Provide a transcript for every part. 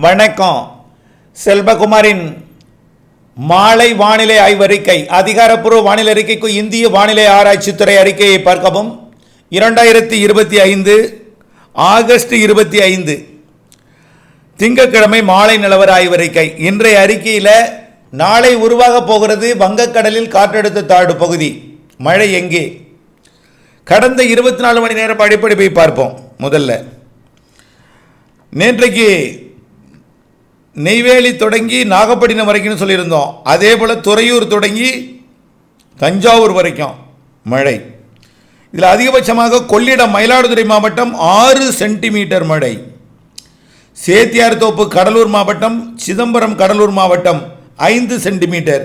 வணக்கம். செல்வகுமாரின் மாலை வானிலை ஆய்வறிக்கை அதிகாரப்பூர்வ வானிலை அறிக்கைக்கு இந்திய வானிலை ஆராய்ச்சித்துறை அறிக்கையை பார்க்கவும். இரண்டாயிரத்தி இருபத்தி ஐந்து ஆகஸ்ட் இருபத்தி ஐந்து திங்கட்கிழமை மாலை நிலவர ஆய்வறிக்கை. இன்றைய அறிக்கையில் நாளை உருவாக போகிறது வங்கக்கடலில் காற்றழுத்த தாழ்வு பகுதி. மழை எங்கே? கடந்த இருபத்தி நாலு மணி நேரம் அடிப்படை போய் பார்ப்போம் முதல்ல. நேற்றைக்கு நெய்வேலி தொடங்கி நாகப்பட்டினம் வரைக்கும்னு சொல்லியிருந்தோம். அதே போல் துறையூர் தொடங்கி தஞ்சாவூர் வரைக்கும் மழை. இதில் அதிகபட்சமாக கொள்ளிடம் மயிலாடுதுறை மாவட்டம் ஆறு சென்டிமீட்டர் மழை. சேத்தியார்தோப்பு கடலூர் மாவட்டம் சிதம்பரம் கடலூர் மாவட்டம் ஐந்து சென்டிமீட்டர்.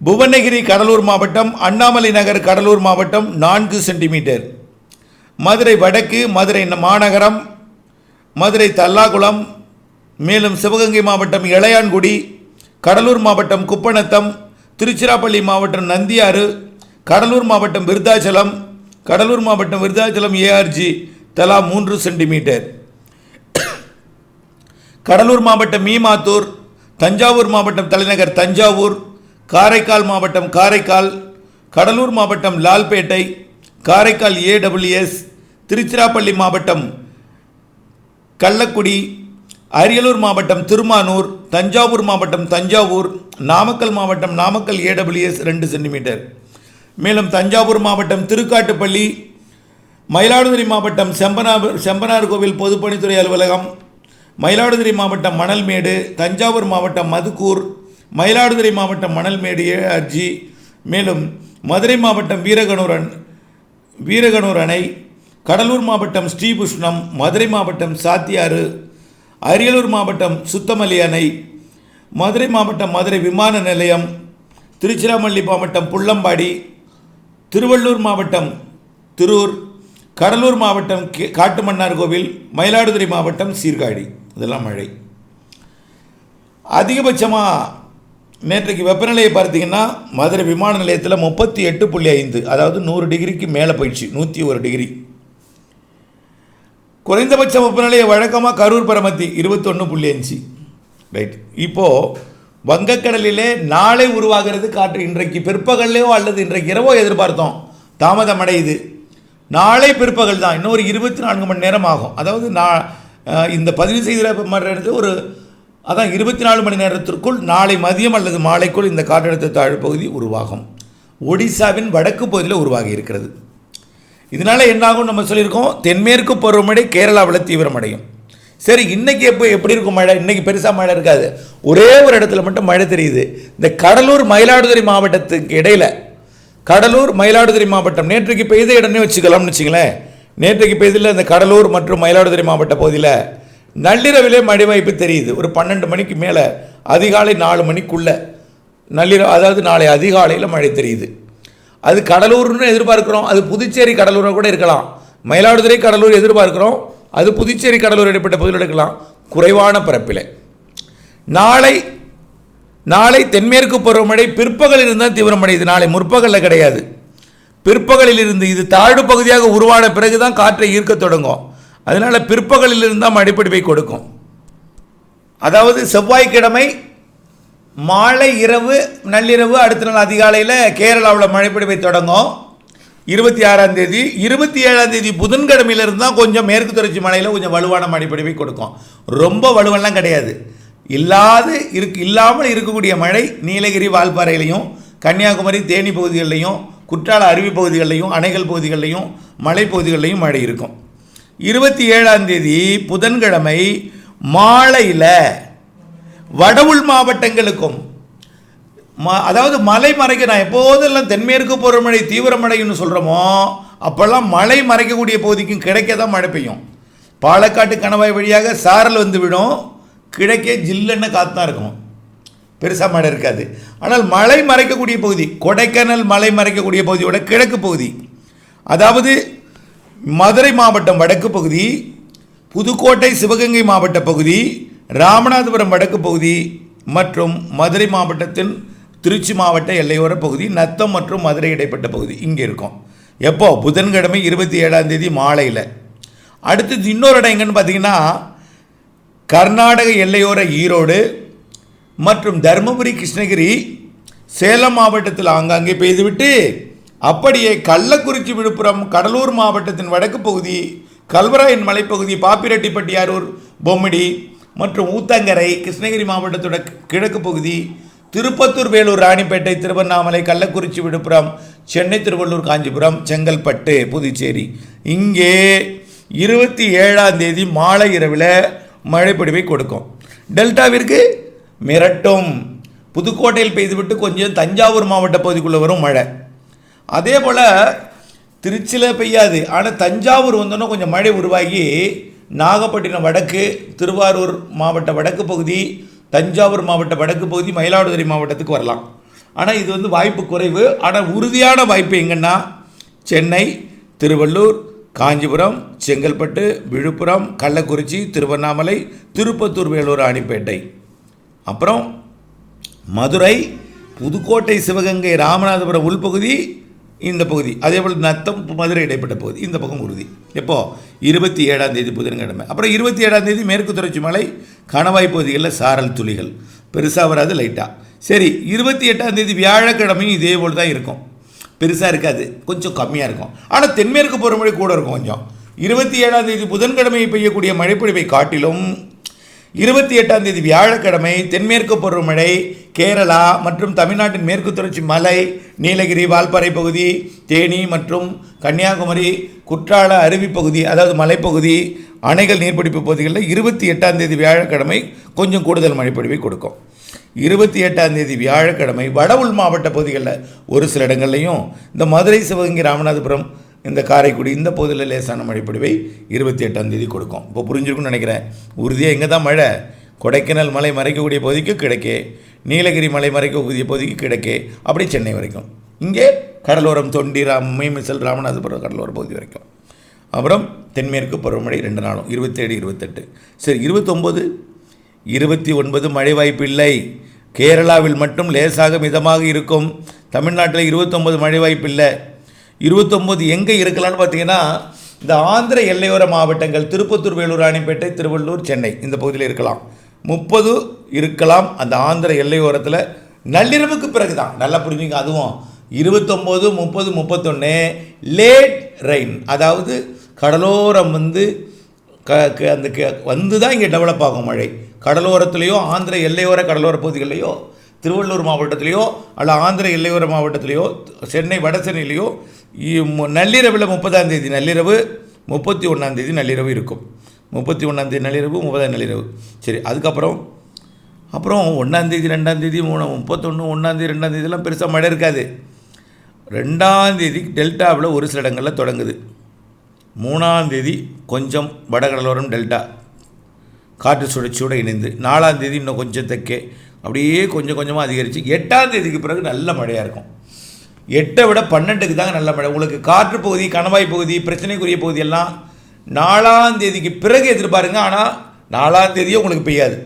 புவனகிரி கடலூர் மாவட்டம் அண்ணாமலை நகர் கடலூர் மாவட்டம் நான்கு சென்டிமீட்டர். மதுரை வடக்கு மதுரை மாநகரம் மதுரை தல்லாகுளம் மேலும் சிவகங்கை மாவட்டம் இளையான்குடி கடலூர் மாவட்டம் குப்பநத்தம் திருச்சிராப்பள்ளி மாவட்டம் நந்தியாறு கடலூர் மாவட்டம் விருத்தாச்சலம் கடலூர் மாவட்டம் விருத்தாச்சலம் ஏஆர்ஜி தலா மூன்று சென்டிமீட்டர். கடலூர் மாவட்டம் மீமாத்தூர் தஞ்சாவூர் மாவட்டம் தலைநகர் தஞ்சாவூர் காரைக்கால் மாவட்டம் காரைக்கால் கடலூர் மாவட்டம் லால்பேட்டை காரைக்கால் ஏடபிள்யூஎஸ் திருச்சிராப்பள்ளி மாவட்டம் கள்ளக்குடி அரியலூர் மாவட்டம் திருமானூர் தஞ்சாவூர் மாவட்டம் தஞ்சாவூர் நாமக்கல் மாவட்டம் நாமக்கல் ஏடபிள்யூஎஸ் ரெண்டு சென்டிமீட்டர். மேலும் தஞ்சாவூர் மாவட்டம் திருக்காட்டுப்பள்ளி மயிலாடுதுறை மாவட்டம் செம்பனார் செம்பனார் கோவில் பொதுப்பணித்துறை அலுவலகம் மயிலாடுதுறை மாவட்டம் மணல்மேடு தஞ்சாவூர் மாவட்டம் மதுக்கூர் மயிலாடுதுறை மாவட்டம் மணல்மேடு ஏஆர்ஜி மேலும் மதுரை மாவட்டம் வீரகனூரன் வீரகனூர் அணை கடலூர் மாவட்டம் ஸ்ரீபுஷ்ணம் மதுரை மாவட்டம் சாத்தியாறு அரியலூர் மாவட்டம் சுத்தமல்லி அணை மதுரை மாவட்டம் மதுரை விமான நிலையம் திருச்சிராமல்லி மாவட்டம் புள்ளம்பாடி திருவள்ளூர் மாவட்டம் திருூர் கடலூர் மாவட்டம் காட்டுமன்னார் கோவில் மயிலாடுதுறை மாவட்டம் சீர்காழி. இதெல்லாம் மழை. அதிகபட்சமாக நேற்றைக்கு வெப்பநிலையை பார்த்தீங்கன்னா மதுரை விமான நிலையத்தில் முப்பத்தி எட்டு புள்ளி ஐந்து அதாவது நூறு டிகிரிக்கு மேலே போயிடுச்சு நூற்றி ஒரு டிகிரி. குறைந்தபட்ச வெப்பநிலையை வழக்கமாக கரூர் பரமத்தி இருபத்தொன்று புள்ளி அஞ்சு. ரைட் இப்போது வங்கக்கடலிலே நாளை உருவாகிறது காற்று. இன்றைக்கு பிற்பகல்லையோ அல்லது இன்றைக்கு இரவோ எதிர்பார்த்தோம். தாமதம் அடையுது. நாளை பிற்பகல் தான். இன்னும் ஒரு இருபத்தி நான்கு மணி நேரம் ஆகும். அதாவது நான் இந்த பதிவு செய்கிற மாதிரி ஒரு அதான் இருபத்தி நாலு மணி நேரத்திற்குள் நாளை மதியம் அல்லது மாலைக்குள் இந்த காற்றழுத்த தாழ்வு பகுதி உருவாகும். ஒடிசாவின் வடக்கு பகுதியில் உருவாகி இருக்கிறது இதனால் என்னாகும் நம்ம சொல்லியிருக்கோம். தென்மேற்கு பருவமழை கேரளாவில் தீவிரமடையும். சரி இன்னைக்கு எப்போ எப்படி இருக்கும் மழை? இன்றைக்கி பெருசாக மழை இருக்காது. ஒரே ஒரு இடத்துல மட்டும் மழை தெரியுது. இந்த கடலூர் மயிலாடுதுறை மாவட்டத்துக்கு இடையில் கடலூர் மயிலாடுதுறை மாவட்டம் நேற்றைக்கு பெய்த இடம்னே வச்சுக்கலாம்னு வச்சுங்களேன் நேற்றைக்கு பெய்தில் இந்த கடலூர் மற்றும் மயிலாடுதுறை மாவட்ட பகுதியில் நள்ளிரவிலே மழை வாய்ப்பு தெரியுது. ஒரு பன்னெண்டு மணிக்கு மேலே அதிகாலை நாலு மணிக்குள்ளே நள்ளிரவு அதாவது நாளை அதிகாலையில் மழை தெரியுது. அது கடலூர்னு எதிர்பார்க்கிறோம். அது புதுச்சேரி கடலூராக கூட இருக்கலாம். மயிலாடுதுறை கடலூர் எதிர்பார்க்கிறோம். அது புதுச்சேரி கடலூர் இடைப்பட்ட பகுதியில் எடுக்கலாம். குறைவான பரப்பில். நாளை நாளை தென்மேற்கு பருவமழை பிற்பகலில் இருந்தால் தீவிரமடையுது நாளை முற்பகலில் கிடையாது. பிற்பகலில் இருந்து இது தாழ்வு பகுதியாக உருவான பிறகு தான் காற்றை ஈர்க்கத் தொடங்கும். அதனால் பிற்பகலில் இருந்தால் மழைப்பிடிப்பை கொடுக்கும். அதாவது செவ்வாய்க்கிழமை மாலை இரவு நள்ளிரவு அடுத்த நாள் அதிகாலையில் கேரளாவில் மழைப்பிடிப்பை தொடங்கும். இருபத்தி ஆறாம் தேதி இருபத்தி ஏழாம் தேதி புதன்கிழமையிலிருந்து தான் கொஞ்சம் மேற்கு தொடர்ச்சி மலையில் கொஞ்சம் வலுவான மழைப்பிடிப்பை கொடுக்கும். ரொம்ப வலுவெல்லாம் கிடையாது. இல்லாது இருக்கு இல்லாமல் இருக்கக்கூடிய மழை நீலகிரி வால்பாறையிலையும் கன்னியாகுமரி தேனி பகுதிகளிலையும் குற்றால அருவி பகுதிகளிலையும் அணைகள் பகுதிகளிலையும் மலைப்பகுதிகளிலையும் மழை இருக்கும். இருபத்தி ஏழாம் தேதி புதன்கிழமை மாலையில் வடவுள் மாவட்டங்களுக்கும் ம அதாவது மலை மறைக்க நான் எப்போதெல்லாம் தென்மேற்கு பருவமழை தீவிரமடையும்னு சொல்கிறோமோ அப்போல்லாம் மலை மறைக்கக்கூடிய பகுதிக்கும் கிடைக்க தான் மழை பெய்யும். பாலக்காட்டு கணவாய் வழியாக சாரல் வந்து விடும். கிழக்கே ஜில்லுன்னு காற்று தான் இருக்கும். பெருசாக மழை இருக்காது. ஆனால் மலை மறைக்கக்கூடிய பகுதி கொடைக்கானல் மலை மறைக்கக்கூடிய பகுதியோட கிழக்கு பகுதி அதாவது மதுரை மாவட்டம் வடக்கு பகுதி புதுக்கோட்டை சிவகங்கை மாவட்ட பகுதி ராமநாதபுரம் வடக்கு பகுதி மற்றும் மதுரை மாவட்டத்தின் திருச்சி மாவட்ட எல்லையோர பகுதி நத்தம் மற்றும் மதுரை இடைப்பட்ட பகுதி இங்கே இருக்கும். எப்போ? புதன்கிழமை இருபத்தி ஏழாம் தேதி மாலையில். அடுத்தது இன்னொரு இடம் எங்கன்னு பார்த்தீங்கன்னா கர்நாடக எல்லையோர ஈரோடு மற்றும் தருமபுரி கிருஷ்ணகிரி சேலம் மாவட்டத்தில் ஆங்காங்கே பெய்துவிட்டு அப்படியே கள்ளக்குறிச்சி விழுப்புரம் கடலூர் மாவட்டத்தின் வடக்கு பகுதி கல்வராயன் மலைப்பகுதி பாப்பிரெட்டிப்பட்டியாரூர் பொம்மிடி மற்றும் ஊத்தங்கரை கிருஷ்ணகிரி மாவட்டத்தோட கிழக்கு பகுதி திருப்பத்தூர் வேலூர் ராணிப்பேட்டை திருவண்ணாமலை கள்ளக்குறிச்சி விழுப்புரம் சென்னை திருவள்ளூர் காஞ்சிபுரம் செங்கல்பட்டு புதுச்சேரி. இங்கே இருபத்தி ஏழாம் தேதி மாலை இரவில் மழைப்பொடிவை கொடுக்கும். டெல்டாவிற்கு மிரட்டும். புதுக்கோட்டையில் பெய்துவிட்டு கொஞ்சம் தஞ்சாவூர் மாவட்ட பகுதிக்குள்ளே வரும் மழை. அதே போல் திருச்சியில் பெய்யாது. ஆனால் தஞ்சாவூர் வந்தோன்னா கொஞ்சம் மழை உருவாகி நாகப்பட்டினம் வடக்கு திருவாரூர் மாவட்ட வடக்கு பகுதி தஞ்சாவூர் மாவட்ட வடக்கு பகுதி மயிலாடுதுறை மாவட்டத்துக்கு வரலாம். ஆனால் இது வந்து வாய்ப்பு குறைவு. ஆனால் உறுதியான வாய்ப்பு எங்கன்னா சென்னை திருவள்ளூர் காஞ்சிபுரம் செங்கல்பட்டு விழுப்புரம் கள்ளக்குறிச்சி திருவண்ணாமலை திருப்பத்தூர் வேலூர் ராணிப்பேட்டை அப்புறம் மதுரை புதுக்கோட்டை சிவகங்கை ராமநாதபுரம் உள்பகுதி இந்த பகுதி. அதே போல் நத்தம் மதுரை இடைப்பட்ட பகுதி. இந்த பக்கம் உறுதி. எப்போ? இருபத்தி ஏழாம் தேதி புதன்கிழமை. அப்புறம் இருபத்தி ஏழாம் தேதி மேற்கு தொடர்ச்சி மலை கணவாய் பகுதிகளில் சாரல் துளிகள். பெருசாக வராது லைட்டாக சரி இருபத்தி எட்டாம் தேதி வியாழக்கிழமையும் இதே போல் தான் இருக்கும். பெருசாக இருக்காது. கொஞ்சம் கம்மியாக இருக்கும். ஆனால் தென்மேற்கு பருவமழை கூட இருக்கும் கொஞ்சம். இருபத்தி ஏழாம் தேதி புதன்கிழமை பெய்யக்கூடிய மழைப்பொழிவை காட்டிலும் இருபத்தி எட்டாம் தேதி வியாழக்கிழமை தென்மேற்கு பருவமழை கேரளா மற்றும் தமிழ்நாட்டின் மேற்கு தொடர்ச்சி மலை நீலகிரி வால்பாறை பகுதி தேனி மற்றும் கன்னியாகுமரி குற்றால அருவி பகுதி அதாவது மலைப்பகுதி அணைகள் நீர்பிடிப்பு பகுதிகளில் இருபத்தி எட்டாம் தேதி வியாழக்கிழமை கொஞ்சம் கூடுதல் மழைப்பொழிவை கொடுக்கும். இருபத்தி எட்டாம் தேதி வியாழக்கிழமை வட உள் மாவட்ட பகுதிகளில் ஒரு சில இடங்கள்லையும் இந்த மதுரை சிவகங்கை ராமநாதபுரம் இந்த காரைக்குடி இந்த பகுதியில் லேசான மழைப்பொழிவை இருபத்தி எட்டாம் தேதி கொடுக்கும். இப்போ புரிஞ்சிருக்கும்னு நினைக்கிறேன். உறுதியாக இங்கே தான் மழை. கொடைக்கானல் மலை மறைக்கக்கூடிய பகுதிக்கு கிடைக்கே நீலகிரி மலை மறைக்கக்கூடிய பகுதிக்கு கிடைக்கே அப்படி சென்னை வரைக்கும். இங்கே கடலோரம் தொண்டி ராம் மீமிசல் ராமநாதபுரம் கடலோர பகுதி வரைக்கும். அப்புறம் தென்மேற்கு பருவமழை ரெண்டு நாளும் இருபத்தேழு இருபத்தெட்டு. சரி இருபத்தொம்போது இருபத்தி ஒன்பது மழை வாய்ப்பு இல்லை. கேரளாவில் மட்டும் லேசாக மிதமாக இருக்கும். தமிழ்நாட்டில் இருபத்தொம்பது மழை வாய்ப்பு இல்லை. இருபத்தொம்போது எங்கே இருக்கலாம்னு பார்த்தீங்கன்னா இந்த ஆந்திர எல்லையோர மாவட்டங்கள் திருப்பத்தூர் வேலூர் ராணிப்பேட்டை திருவள்ளூர் சென்னை இந்த பகுதியில் இருக்கலாம். முப்பது இருக்கலாம் அந்த ஆந்திர எல்லையோரத்தில். நள்ளிரவுக்கு பிறகு தான் நல்லா புரிஞ்சுங்க அதுவும் இருபத்தொம்போது முப்பது முப்பத்தொன்று லேட் ரெயின் அதாவது கடலோரம் வந்து க க- அந்த க வந்து தான் இங்கே டெவலப் ஆகும் மழை. கடலோரத்துலேயோ ஆந்திர எல்லையோர கடலோர பகுதிகளிலேயோ திருவள்ளூர் மாவட்டத்திலேயோ அல்ல ஆந்திர எல்லையோர மாவட்டத்திலேயோ சென்னை வட சென்னையிலேயோ நள்ளிரவில் முப்பதாம் தேதி நள்ளிரவு முப்பத்தி ஒன்றாம் தேதி நள்ளிரவு இருக்கும். முப்பத்தி ஒன்றாம் தேதி நள்ளிரவு முப்பதாம் நள்ளிரவு. சரி அதுக்கப்புறம் அப்புறம் ஒன்றாந்தேதி ரெண்டாந்தேதி மூணு முப்பத்தொன்று ஒன்றாந்தேதி ரெண்டாந்தேதிலாம் பெருசாக மழை இருக்காது. ரெண்டாந்தேதி டெல்டாவில் ஒரு சில இடங்களில் தொடங்குது. மூணாம் தேதி கொஞ்சம் வடகடலோரம் டெல்டா. காற்று சுழற்சியோடு இணைந்து. நாலாம் தேதி இன்னும் கொஞ்சம் தெக்கே அப்படியே கொஞ்சம் கொஞ்சமாக அதிகரித்து எட்டாம் தேதிக்கு பிறகு நல்ல மழையாக இருக்கும். எட்டை விட பன்னெண்டுக்கு தாங்க நல்ல மழை. உங்களுக்கு காற்று பகுதி கணவாய் பகுதி பிரச்சனைக்குரிய பகுதி எல்லாம் நாலாம் தேதிக்கு பிறகு எதிர்பாருங்க. ஆனால் நாலாம் தேதியும் உங்களுக்கு பெய்யாது.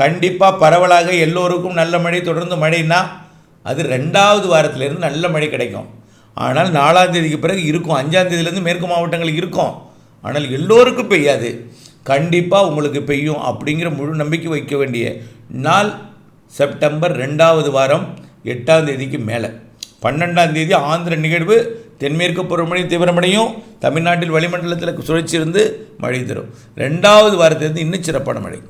கண்டிப்பாக பரவலாக எல்லோருக்கும் நல்ல மழை தொடர்ந்து மழைன்னா அது ரெண்டாவது வாரத்திலேருந்து நல்ல மழை கிடைக்கும். ஆனால் நாலாம் தேதிக்கு பிறகு இருக்கும். அஞ்சாம் தேதியிலேருந்து மேற்கு மாவட்டங்களுக்கு இருக்கும். ஆனால் எல்லோருக்கும் பெய்யாது. கண்டிப்பாக உங்களுக்கு பெய்யும் அப்படிங்கிற முழு நம்பிக்கை வைக்க வேண்டிய நாள் செப்டம்பர் ரெண்டாவது வாரம் எட்டாம் தேதிக்கு மேலே. பன்னெண்டாம் தேதி ஆந்திர நிகழ்வு தென்மேற்கு பருவமழை தீவிரமடையும். தமிழ்நாட்டில் வளிமண்டலத்தில் சுழற்சி இருந்து மழை தரும். ரெண்டாவது வாரத்திலிருந்து இன்னும் சிறப்பான மழை.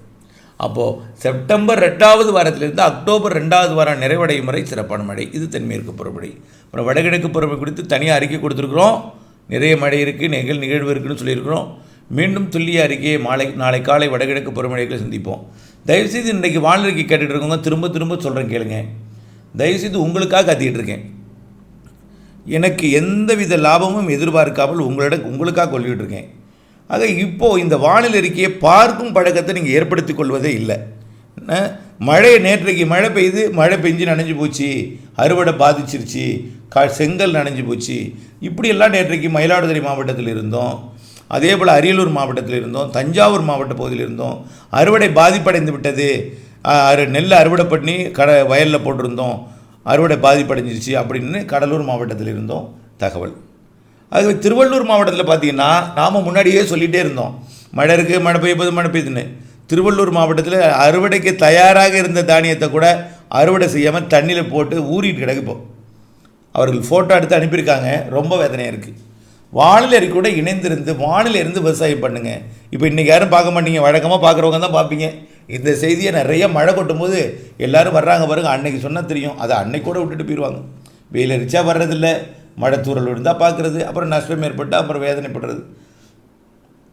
அப்போது செப்டம்பர் ரெண்டாவது வாரத்திலிருந்து அக்டோபர் ரெண்டாவது வாரம் நிறைவடையும் வரை சிறப்பான மழை. இது தென்மேற்கு பருவமழை. அப்புறம் வடகிழக்கு பருவமழை குறித்து தனியாக அறிக்கை கொடுத்துருக்குறோம். நிறைய மழை இருக்குது நிகழ் நிகழ்வு இருக்குன்னு சொல்லியிருக்கிறோம். மீண்டும் துல்லிய அறிக்கையை மாலை நாளை காலை வடகிழக்கு பருவமழைகளை சந்திப்போம். தயவுசெய்து இன்றைக்கு வானிலைக்கு கேட்டுகிட்டு இருக்கவங்க திரும்ப திரும்ப சொல்கிறேன் கேளுங்க. தயவுசெய்து உங்களுக்காக கத்திக்கிட்டு இருக்கேன். எனக்கு எந்தவித லாபமும் எதிர்பார்க்காமல் உங்களிடம் உங்களுக்காக சொல்லிக்கிட்டு இருக்கேன் ஆக இப்போது இந்த வானிலை அறிக்கையை பார்க்கும் பழக்கத்தை நீங்கள் ஏற்படுத்தி கொள்வதே இல்லை. மழை நேற்றைக்கு மழை பெய்து மழை பெஞ்சு நனைஞ்சு போச்சு. அறுவடை பாதிச்சிருச்சு. கா செங்கல் நனைஞ்சு போச்சு. இப்படியெல்லாம் நேற்றைக்கு மயிலாடுதுறை மாவட்டத்தில் இருந்தோம். அதே போல் அரியலூர் மாவட்டத்தில் இருந்தோம். தஞ்சாவூர் மாவட்ட பகுதியில் இருந்தோம். அறுவடை பாதிப்படைந்து விட்டது. அறு- நெல் அறுவடை பண்ணி கடை வயலில் போட்டிருந்தோம். அறுவடை பாதிப்படைஞ்சிருச்சு அப்படின்னு கடலூர் மாவட்டத்தில் இருந்தோம் தகவல். ஆகவே திருவள்ளூர் மாவட்டத்தில் பார்த்தீங்கன்னா நாம் முன்னாடியே சொல்லிகிட்டே இருந்தோம். மழை இருக்குது மழை பெய்ய மழை பெய்யுதுன்னு. திருவள்ளூர் மாவட்டத்தில் அறுவடைக்கு தயாராக இருந்த தானியத்தை கூட அறுவடை செய்யாமல் தண்ணியில் போட்டு ஊறிட்டு கிடக்குப்போம் அவர்கள் ஃபோட்டோ எடுத்து அனுப்பியிருக்காங்க ரொம்ப வேதனையாக இருக்குது வானிலை கூட இணைந்திருந்து வானிலை இருந்து விவசாயம் பண்ணுங்க. இப்போ இன்றைக்கி யாரும் பார்க்க மாட்டீங்க வழக்கமாக பார்க்குறவங்க தான் பார்ப்பீங்க. இந்த செய்தியை நிறைய மழை கொட்டும்போது எல்லாரும் வர்றாங்க பாருங்க அன்னைக்கு சொன்னால் தெரியும். அதை அன்னைக்கு கூட விட்டுட்டு போயிடுவாங்க வெயில் அடித்தா வர்றதில்ல மழை தூறல் விழுந்தால் பார்க்குறது அப்புறம் நஷ்டம் ஏற்பட்டால் அப்புறம் வேதனைப்படுறது.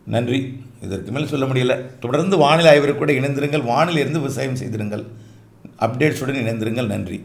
நன்றி. இதற்கு மேல் சொல்ல முடியல. தொடர்ந்து வானிலை ஆய்வருக்கு கூட இணைந்திருங்கள். வானிலை இருந்து விவசாயம் செய்திருங்கள். அப்டேட்ஸுடன் இணைந்திருங்கள். நன்றி.